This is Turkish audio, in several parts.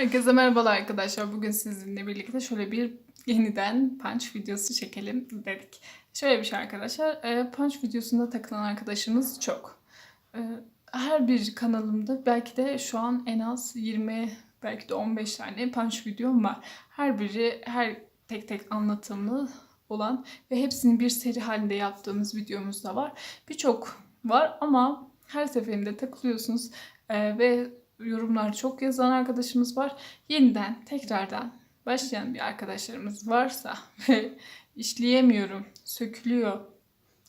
Herkese merhabalar arkadaşlar. Bugün sizinle birlikte şöyle bir yeniden punch videosu çekelim dedik. Şöyle bir şey arkadaşlar. e, Punch videosunda takılan arkadaşımız çok. E, Her bir kanalımda belki de şu an en az 20 belki de 15 tane punch videom var. Her biri her tek tek anlatımlı olan ve hepsini bir seri halinde yaptığımız videomuz da var. Birçok var ama her seferinde takılıyorsunuz e, ve yorumlar çok yazan arkadaşımız var. Yeniden tekrardan başlayan bir arkadaşlarımız varsa ve işleyemiyorum, sökülüyor,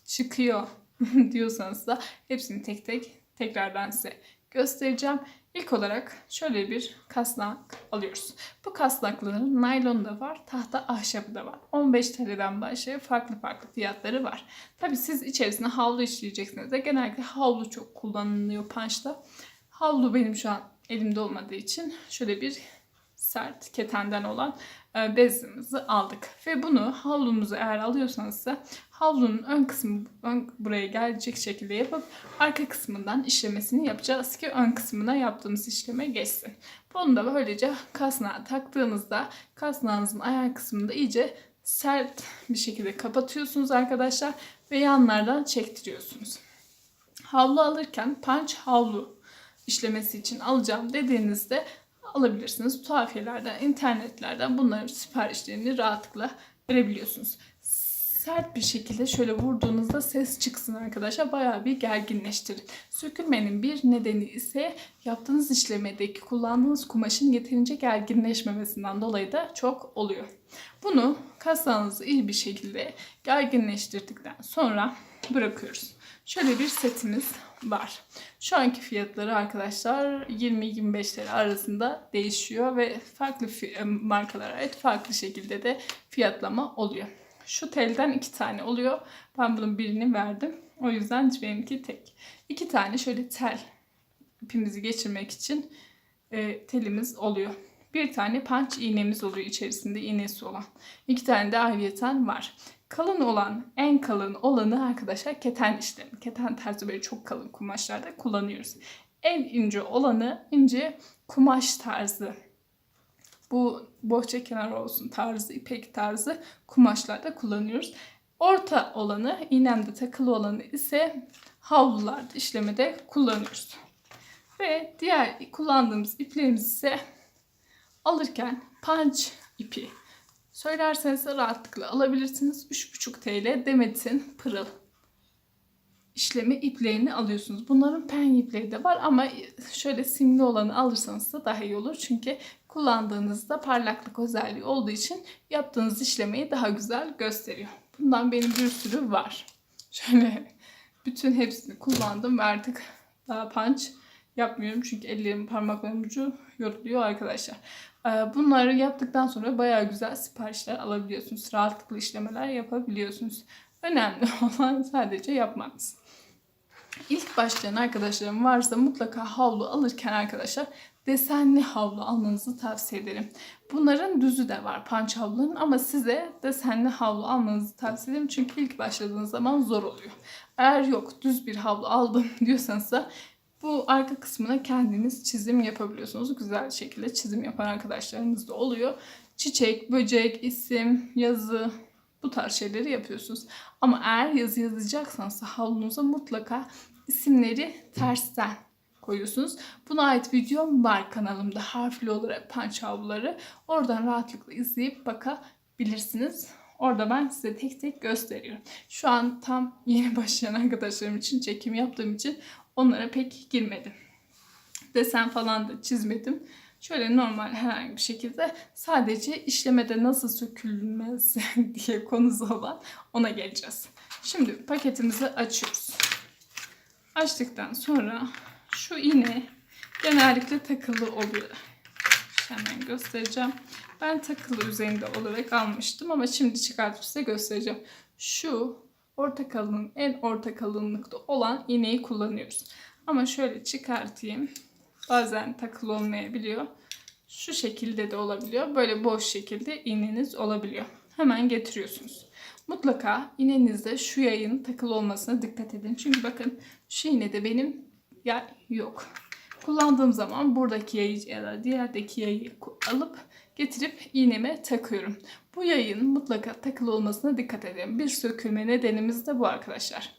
çıkıyor diyorsanız da hepsini tek tek tekrardan size göstereceğim. İlk olarak şöyle bir kasnak alıyoruz. Bu kasnakların naylonu da var, tahta ahşabı da var. 15 TL'den başlayıp farklı farklı fiyatları var. Tabi siz içerisine havlu işleyeceksiniz de genellikle havlu çok kullanılıyor punch'ta. Havlu benim şu an elimde olmadığı için şöyle bir sert ketenden olan e, bezimizi aldık. Ve bunu havlumuzu eğer alıyorsanız da havlunun ön kısmı ön, buraya gelecek şekilde yapıp arka kısmından işlemesini yapacağız ki ön kısmına yaptığımız işleme geçsin. Bunu da böylece kasnağa taktığınızda kasnağınızın ayar kısmında iyice sert bir şekilde kapatıyorsunuz arkadaşlar ve yanlardan çektiriyorsunuz. Havlu alırken punch havlu işlemesi için alacağım dediğinizde alabilirsiniz. Tuhafiyelerden, internetlerden bunların siparişlerini rahatlıkla verebiliyorsunuz. Sert bir şekilde şöyle vurduğunuzda ses çıksın arkadaşlar. Bayağı bir gerginleştirin. Sökülmenin bir nedeni ise yaptığınız işlemedeki kullandığınız kumaşın yeterince gerginleşmemesinden dolayı da çok oluyor. Bunu kasanızı iyi bir şekilde gerginleştirdikten sonra bırakıyoruz. Şöyle bir setimiz var. Şu anki fiyatları arkadaşlar 20-25 TL arasında değişiyor ve farklı fi- markalara ait farklı şekilde de fiyatlama oluyor. Şu telden iki tane oluyor. Ben bunun birini verdim. O yüzden benimki tek. İki tane şöyle tel ipimizi geçirmek için e, telimiz oluyor. Bir tane punch iğnemiz oluyor içerisinde iğnesi olan. İki tane de ayrıyeten var. Kalın olan, en kalın olanı arkadaşlar keten işlemi. Keten tarzı böyle çok kalın kumaşlarda kullanıyoruz. En ince olanı ince kumaş tarzı. Bu bohça kenar olsun tarzı, ipek tarzı kumaşlarda kullanıyoruz. Orta olanı, iğnemde takılı olanı ise havlularda işlemede kullanıyoruz. Ve diğer kullandığımız iplerimiz ise alırken punch ipi Söylerseniz de rahatlıkla alabilirsiniz. 3,5 TL Demet'in pırıl işlemi iplerini alıyorsunuz. Bunların pen ipleri de var ama şöyle simli olanı alırsanız da daha iyi olur. Çünkü kullandığınızda parlaklık özelliği olduğu için yaptığınız işlemeyi daha güzel gösteriyor. Bundan benim bir sürü var. Şöyle bütün hepsini kullandım ve artık daha punch yapmıyorum. Çünkü ellerim parmaklarım ucu yoruluyor arkadaşlar. Ee, Bunları yaptıktan sonra bayağı güzel siparişler alabiliyorsunuz. Rahatlıkla işlemeler yapabiliyorsunuz. Önemli olan sadece yapmanız. İlk başlayan arkadaşlarım varsa mutlaka havlu alırken arkadaşlar desenli havlu almanızı tavsiye ederim. Bunların düzü de var punch havluların ama size desenli havlu almanızı tavsiye ederim. Çünkü ilk başladığınız zaman zor oluyor. Eğer yok düz bir havlu aldım diyorsanız da bu arka kısmına kendiniz çizim yapabiliyorsunuz. Güzel şekilde çizim yapan arkadaşlarınız da oluyor. Çiçek, böcek, isim, yazı bu tarz şeyleri yapıyorsunuz. Ama eğer yazı yazacaksanız havlunuza mutlaka isimleri tersten koyuyorsunuz. Buna ait videom var kanalımda harfli olarak punch havluları. Oradan rahatlıkla izleyip bakabilirsiniz. Orada ben size tek tek gösteriyorum. Şu an tam yeni başlayan arkadaşlarım için çekim yaptığım için onlara pek girmedim. Desen falan da çizmedim. Şöyle normal herhangi bir şekilde sadece işlemede nasıl sökülmez diye konusu olan ona geleceğiz. Şimdi paketimizi açıyoruz. Açtıktan sonra şu iğne genellikle takılı oluyor. Hemen göstereceğim. Ben takılı üzerinde olarak almıştım ama şimdi çıkartıp size göstereceğim. Şu orta kalın, en orta kalınlıkta olan iğneyi kullanıyoruz. Ama şöyle çıkartayım. Bazen takılı olmayabiliyor. Şu şekilde de olabiliyor. Böyle boş şekilde iğneniz olabiliyor. Hemen getiriyorsunuz. Mutlaka iğnenizde şu yayın takılı olmasına dikkat edin. Çünkü bakın şu iğnede benim yay yok. Kullandığım zaman buradaki yayı ya da diğerdeki yayı alıp getirip iğneme takıyorum. Bu yayın mutlaka takılı olmasına dikkat edin. Bir sökülme nedenimiz de bu arkadaşlar.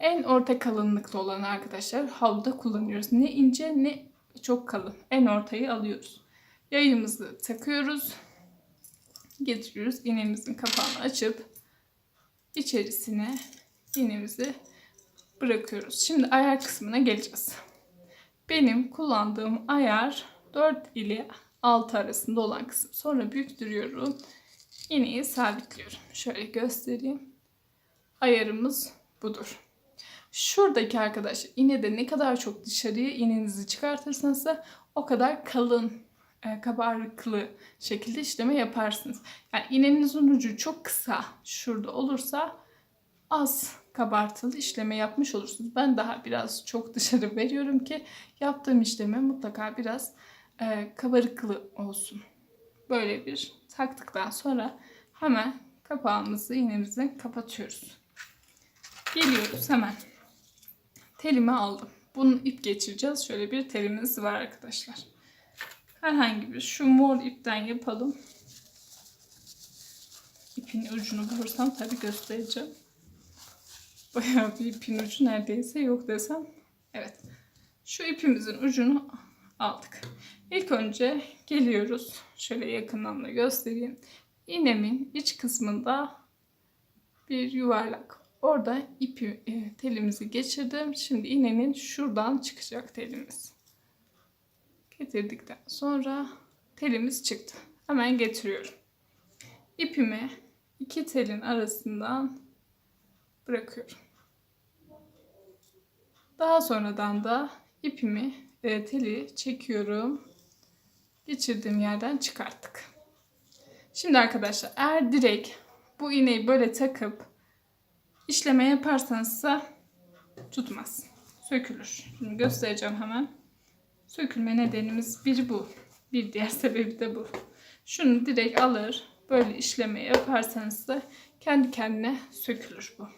En orta kalınlıkta olan arkadaşlar havluda kullanıyoruz. Ne ince ne çok kalın. En ortayı alıyoruz. Yayımızı takıyoruz. Getiriyoruz. İğnemizin kapağını açıp içerisine iğnemizi bırakıyoruz. Şimdi ayar kısmına geleceğiz. Benim kullandığım ayar 4 ile 6 arasında olan kısım. Sonra büktürüyorum. İğneyi sabitliyorum. Şöyle göstereyim. Ayarımız budur. Şuradaki arkadaş iğne de ne kadar çok dışarıya iğnenizi çıkartırsanız da o kadar kalın, e, kabarıklı şekilde işleme yaparsınız. Yani iğnenizin ucu çok kısa şurada olursa az kabartılı işleme yapmış olursunuz. Ben daha biraz çok dışarı veriyorum ki yaptığım işleme mutlaka biraz e, kabarıklı olsun. Böyle bir taktıktan sonra hemen kapağımızı iğnemizle kapatıyoruz. Geliyoruz hemen. Telimi aldım. Bunun ip geçireceğiz. Şöyle bir telimiz var arkadaşlar. Herhangi bir şu mor ipten yapalım. İpin ucunu bulursam tabii göstereceğim. Bayağı bir ipin ucu neredeyse yok desem. Evet. Şu ipimizin ucunu aldık. İlk önce geliyoruz. Şöyle yakından da göstereyim. İğnemin iç kısmında bir yuvarlak. Orada ipi, e, telimizi geçirdim. Şimdi iğnenin şuradan çıkacak telimiz. Getirdikten sonra telimiz çıktı. Hemen getiriyorum. İpimi iki telin arasından bırakıyorum. Daha sonradan da ipimi e, teli çekiyorum. Geçirdiğim yerden çıkarttık. Şimdi arkadaşlar eğer direkt bu iğneyi böyle takıp işleme yaparsanız da tutmaz. Sökülür. Şimdi göstereceğim hemen. Sökülme nedenimiz bir bu. Bir diğer sebebi de bu. Şunu direkt alır. Böyle işleme yaparsanız da kendi kendine sökülür bu.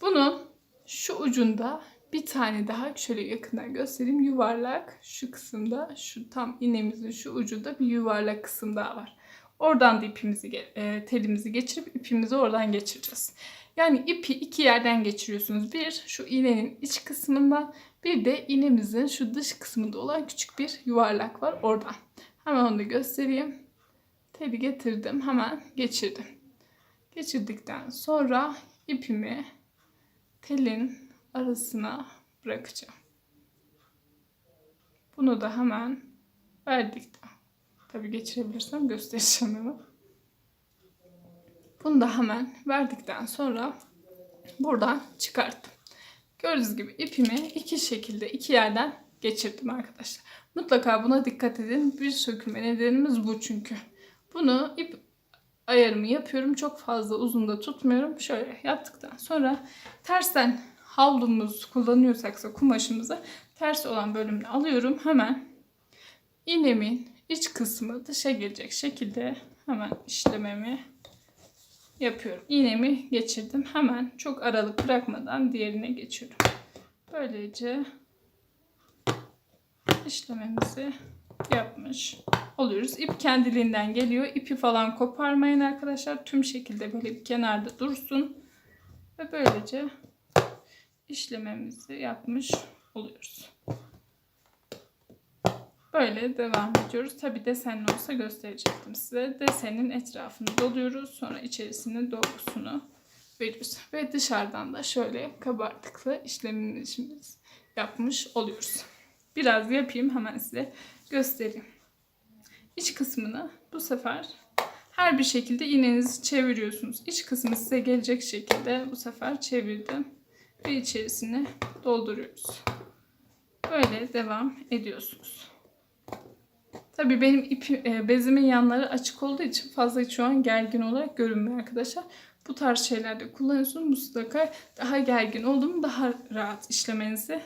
Bunun şu ucunda bir tane daha şöyle yakından göstereyim. Yuvarlak şu kısımda şu tam iğnemizin şu ucunda bir yuvarlak kısım daha var. Oradan da ipimizi e, telimizi geçirip ipimizi oradan geçireceğiz. Yani ipi iki yerden geçiriyorsunuz. Bir şu iğnenin iç kısmından bir de iğnemizin şu dış kısmında olan küçük bir yuvarlak var oradan. Hemen onu da göstereyim. Teli getirdim. Hemen geçirdim. Geçirdikten sonra ipimi telin arasına bırakacağım. Bunu da hemen verdikten. Tabii geçirebilirsem göstereceğim hemen. Bunu da hemen verdikten sonra buradan çıkarttım. Gördüğünüz gibi ipimi iki şekilde iki yerden geçirdim arkadaşlar. Mutlaka buna dikkat edin. Bir sökülme nedenimiz bu çünkü. Bunu ip ayarımı yapıyorum. Çok fazla uzun da tutmuyorum. Şöyle yaptıktan sonra tersten havlumuz kullanıyorsaksa kumaşımızı ters olan bölümünü alıyorum. Hemen iğnemin iç kısmı dışa gelecek şekilde hemen işlememi yapıyorum. İğnemi geçirdim. Hemen çok aralık bırakmadan diğerine geçiyorum. Böylece işlememizi yapmış oluyoruz. İp kendiliğinden geliyor. İpi falan koparmayın arkadaşlar. Tüm şekilde böyle bir kenarda dursun. Ve böylece işlememizi yapmış oluyoruz. Böyle devam ediyoruz. Tabi desenli olsa gösterecektim size. Desenin etrafını doluyoruz. Sonra içerisine dolgusunu veriyoruz. Ve dışarıdan da şöyle kabartıklı işlemimizi yapmış oluyoruz. Biraz yapayım hemen size göstereyim. İç kısmını bu sefer her bir şekilde iğnenizi çeviriyorsunuz. İç kısmı size gelecek şekilde bu sefer çevirdim ve içerisine dolduruyoruz. Böyle devam ediyorsunuz. Tabii benim ipi, e, bezimin yanları açık olduğu için fazla şu an gergin olarak görünmüyor arkadaşlar. Bu tarz şeylerde kullanıyorsunuz. Mutlaka daha gergin oldu mu daha rahat işlemenizi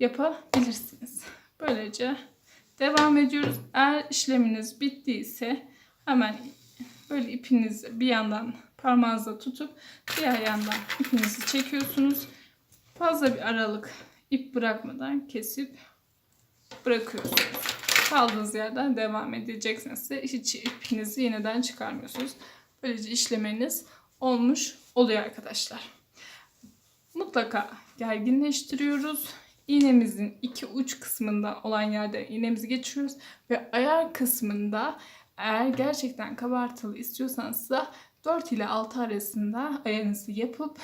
yapabilirsiniz. Böylece devam ediyoruz. Eğer işleminiz bittiyse hemen böyle ipinizi bir yandan parmağınızla tutup diğer yandan ipinizi çekiyorsunuz. Fazla bir aralık ip bırakmadan kesip bırakıyorsunuz. Kaldığınız yerden devam edeceksiniz. Hiç ipinizi yeniden çıkarmıyorsunuz. Böylece işlemeniz olmuş oluyor arkadaşlar. Mutlaka gerginleştiriyoruz. İğnemizin iki uç kısmında olan yerde iğnemizi geçiriyoruz ve ayar kısmında eğer gerçekten kabartılı istiyorsanız da 4 ile 6 arasında ayarınızı yapıp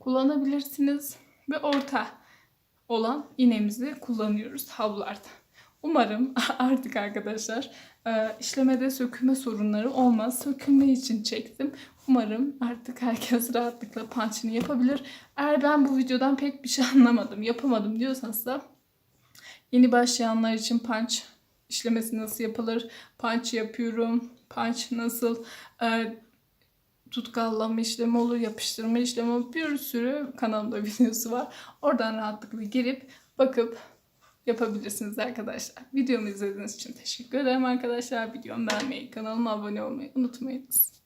kullanabilirsiniz ve orta olan iğnemizi kullanıyoruz havlularda. Umarım artık arkadaşlar e, işlemede sökülme sorunları olmaz. Sökülme için çektim. Umarım artık herkes rahatlıkla punch'ını yapabilir. Eğer ben bu videodan pek bir şey anlamadım, yapamadım diyorsanız da yeni başlayanlar için punch işlemesi nasıl yapılır, punch yapıyorum, punch nasıl e, tutkallama işlemi olur, yapıştırma işlemi olur. Bir sürü kanalımda videosu var. Oradan rahatlıkla girip bakıp yapabilirsiniz arkadaşlar. Videomu izlediğiniz için teşekkür ederim arkadaşlar. Videomu beğenmeyi, kanalıma abone olmayı unutmayınız.